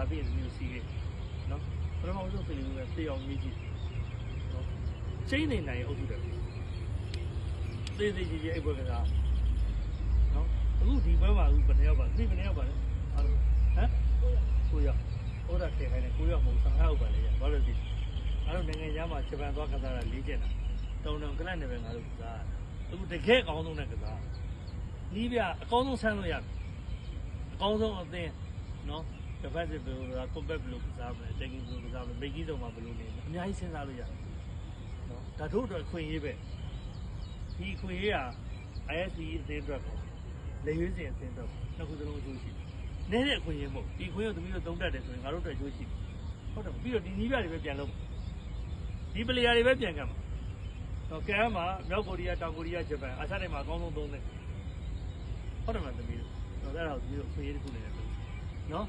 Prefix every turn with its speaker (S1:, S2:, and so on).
S1: စားပြီးရင်မျိုးစီးခဲ့နော်ပထမဆုံးဖိလစ်ပိုင်ကတေအောင်ရေးကြည့်နော်ချိန်နေနိုင်အုပ်စုတယ်သေးသေးကြီးကြီးအဲ့ဘက်ကစားနော်အခုဒီဘက်မှာအခုဘယ်နှစ်ယောက်ပါဒီဘယ်နှစ်ယောက်ပါလဲအားလုံးဟမ်ကိုရောက်ဟိုဒါထည့်ခိုင်းတယ်ကိုရောက်မဟုတ်15ယောက်ပါလေဘာလို့ဒီအားလုံးနိုင်ငံသားမှာဂျပန်သွားကစားတာ၄ကျက်တာတုံတုံကလပ်နေပဲငါတို့ကစားအခုတကယ်အကောင်းဆုံးနဲ့ကစားနီးပြအကောင်းဆုံးဆန်းလို့ရတယ်အကောင်းဆုံးအသင်းနော် defensive ဘယ်လိုလဲ combat ဘယ်လိုကစားမလဲ taking ဘယ်လိုကစားမလဲမိတ်ကြီးဆုံးမှာဘယ်လိုနေလဲအများကြီးစဉ်းစားလို့ရတယ်နော်ဒါတို့အတွက်ခွင့်ရေးပဲဒီခွင့်ရေးက ISC အသင်းအတွက်ပေါ့လေရွေးစင်အသင်းအတွက်နှစ်ခုစလုံးအကျိုးရှိတယ်နေတဲ့ခွင့်ရေးမဟုတ်ဒီခွင့်ရေးကိုသမီးတို့သုံးတတ်တယ်ဆိုရင်ငါတို့အတွက်အကျိုးရှိတယ်ဟုတ်တယ်ပြီးတော့ဒီနီးပြတွေပဲပြန်လုပ်ဒီပလေယာတွေပဲပြန်ကမ်းမှာတော့ကဲမှာမြောက်ကိုရီးယားတောင်ကိုရီးယားဂျပန်အာရှတိုင်းမှာအကောင်းဆုံးသုံးတယ်ဟုတ်တယ်မလားသမီးတို့တော့အဲ့ဒါကိုသမီးတို့ခွင့်ရေးတစ်ခုနေတယ်နော်